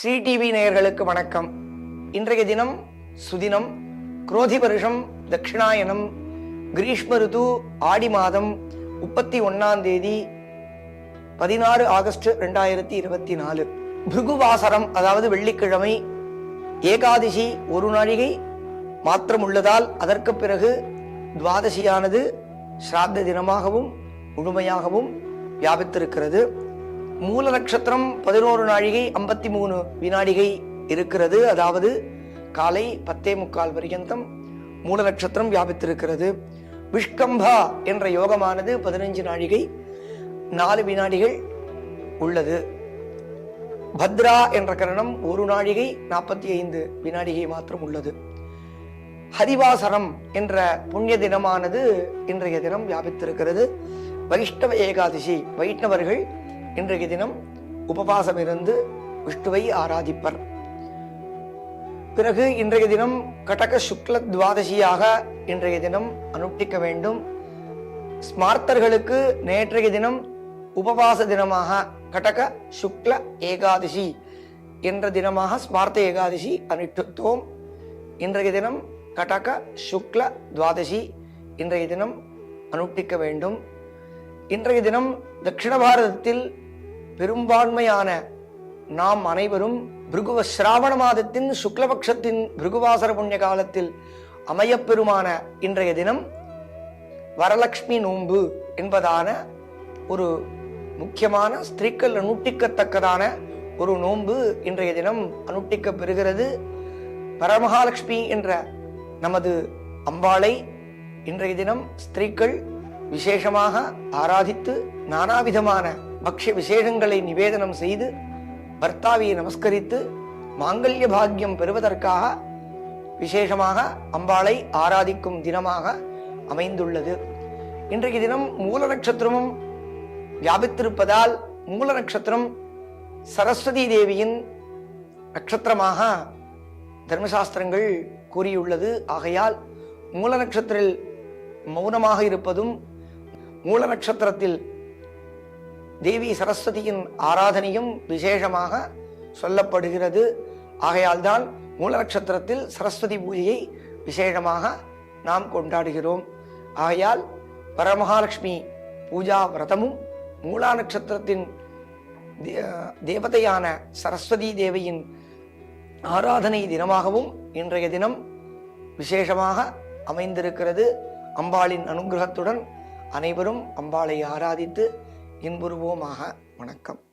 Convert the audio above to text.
Sri TV நேயர்களுக்கு வணக்கம். இன்றைய தினம் சுதினம் குரோதி வருஷம் தட்சிணாயனம் கிரீஷ்ம ருது ஆடி மாதம் முப்பத்தி ஒன்னாம் தேதி பதினாறு ஆகஸ்ட் ரெண்டாயிரத்தி இருபத்தி நாலு. பிருகுவாசரம் அதாவது வெள்ளிக்கிழமை ஏகாதசி ஒரு நாழிகை மாத்திரம் உள்ளதால் அதற்கு பிறகு துவாதசியானது ஸ்ராத்த தினமாகவும் முழுமையாகவும் வியாபித்திருக்கிறது. மூல நட்சத்திரம் பதினோரு நாழிகை ஐம்பத்தி மூணு வினாடிகை இருக்கிறது. அதாவது காலை பத்தே முக்கால் பரியந்தம் மூல நட்சத்திரம் வியாபித்திருக்கிறது. விஷ்கம்பா என்ற யோகமானது பதினஞ்சு நாழிகை நாலு வினாடிகள் உள்ளது. பத்ரா என்ற கரணம் ஒரு நாழிகை நாற்பத்தி ஐந்து வினாடிகை மாத்திரம் உள்ளது. ஹரிவாசரம் என்ற புண்ணிய தினமானது இன்றைய தினம் வியாபித்திருக்கிறது. வைஷ்ணவ ஏகாதசி வைஷ்ணவர்கள் இன்றைய தினம் உபவாசம் இருந்து விஷ்ணுவை ஆராதிப்பர். பிறகு இன்றைய தினம் கடக சுக்ல துவாதசியாக இன்றைய தினம் அனுஷ்டிக்க வேண்டும். ஸ்மார்த்தர்களுக்கு நேற்றைய தினம் உபவாச தினமாக கடக சுக்ல ஏகாதசி என்ற தினமாக ஸ்மார்த்த ஏகாதசி அனுஷ்டித்தோம். இன்றைய தினம் கடக சுக்ல துவாதசி இன்றைய தினம் அனுஷ்டிக்க வேண்டும். இன்றைய தினம் தட்சிண பாரதத்தில் பெரும்பான்மையான நாம் அனைவரும் பிருகுவ சிராவண மாதத்தின் சுக்லபக்ஷத்தின் பிருகுவாசர புண்ணிய காலத்தில் அமையப்பெருமான இன்றைய தினம் வரலட்சுமி நோன்பு என்பதான ஒரு முக்கியமான ஸ்திரீக்கள் அனுட்டிக்கத்தக்கதான ஒரு நோன்பு இன்றைய தினம் அனுட்டிக்கப்பெறுகிறது. பரமகாலட்சுமி என்ற நமது அம்பாளை இன்றைய தினம் ஸ்திரீக்கள் விசேஷமாக ஆராதித்து நானாவிதமான பக்ஷ்ய விசேஷங்களை நிவேதனம் செய்து பர்த்தாவியை நமஸ்கரித்து மாங்கல்ய பாக்கியம் பெறுவதற்காக விசேஷமாக அம்பாளை ஆராதிக்கும் தினமாக அமைந்துள்ளது இன்றைய தினம் மூல நட்சத்திரமும் வியாபித்திருப்பதால் மூல நட்சத்திரம் சரஸ்வதி தேவியின் நட்சத்திரமாக தர்மசாஸ்திரங்கள் கூறியுள்ளது ஆகையால் மூல நட்சத்திரத்தில் மௌனமாக இருப்பதும் மூல நட்சத்திரத்தில் தேவி சரஸ்வதியின் ஆராதனையும் விசேஷமாக சொல்லப்படுகிறது. ஆகையால் தான் மூல நட்சத்திரத்தில் சரஸ்வதி பூஜையை விசேஷமாக நாம் கொண்டாடுகிறோம். ஆகையால் பரமகாலட்சுமி பூஜா விரதமும் மூலா நட்சத்திரத்தின் தே- தேவதையான சரஸ்வதி தேவியின் ஆராதனை தினமாகவும் இன்றைய தினம் விசேஷமாக அமைந்திருக்கிறது. அம்பாளின் அனுகிரகத்துடன் அனைவரும் அம்பாளை ஆராதித்து இன்புறுவோமாக. வணக்கம்.